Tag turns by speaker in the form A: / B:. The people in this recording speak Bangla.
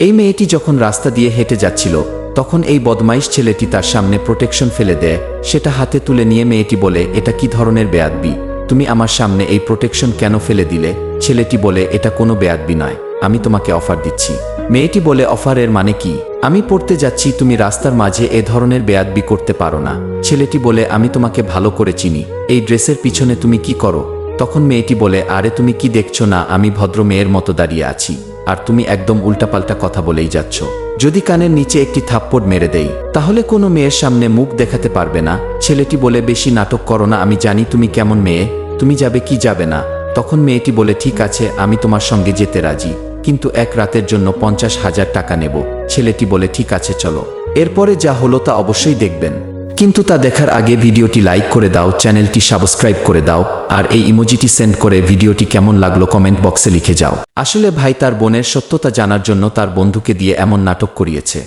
A: এই মেয়েটি যখন রাস্তা দিয়ে হেঁটে যাচ্ছিল, তখন এই বদমাইশ ছেলেটি তার সামনে প্রোটেকশন ফেলে দেয়। সেটা হাতে তুলে নিয়ে মেয়েটি বলে, এটা কি ধরনের বেয়াদবি? তুমি আমার সামনে এই প্রোটেকশন কেন ফেলে দিলে? ছেলেটি বলে, এটা কোনো বেয়াদবি নয়। আমি তোমাকে অফার দিচ্ছি। মেয়েটি বলে অফারের মানে কি? আমি পড়তে যাচ্ছি, তুমি রাস্তার মাঝে এ ধরনের বেয়াদবি করতে পারো না। ছেলেটি বলে, আমি তোমাকে ভালো করে চিনি। এই ড্রেসের পিছনে তুমি কি করো? তখন মেয়েটি বলে, আরে তুমি কি দেখছ না? আমি ভদ্র মেয়ের মতো দাঁড়িয়ে আছি। আর তুমি একদম উল্টাপাল্টা কথা বলেই যাচ্ছ। যদি কানের নিচে একটি থাপ্পড় মেরে দেই, তাহলে কোনো মেয়ের সামনে মুখ দেখাতে পারবে না। ছেলেটি বলে, বেশি নাটক করো না, আমি জানি তুমি কেমন মেয়ে। তুমি যাবে কি যাবে না? তখন মেয়েটি বলে, ঠিক আছে, আমি তোমার সঙ্গে যেতে রাজি। কিন্তু এক রাতের জন্য পঞ্চাশ হাজার টাকা নেব। ছেলেটি বলে, ঠিক আছে, চলো। এরপরে যা হলো তা অবশ্যই দেখবেন। কিন্তু তা দেখার আগে ভিডিওটি লাইক করে দাও, চ্যানেলটি সাবস্ক্রাইব করে দাও, আর এই ইমোজিটি সেন্ড করে ভিডিওটি কেমন লাগল কমেন্ট বক্সে লিখে যাও। আসলে ভাই তার বোনের সত্যতা জানার জন্য তার বন্ধুকে দিয়ে এমন নাটক করিয়েছে।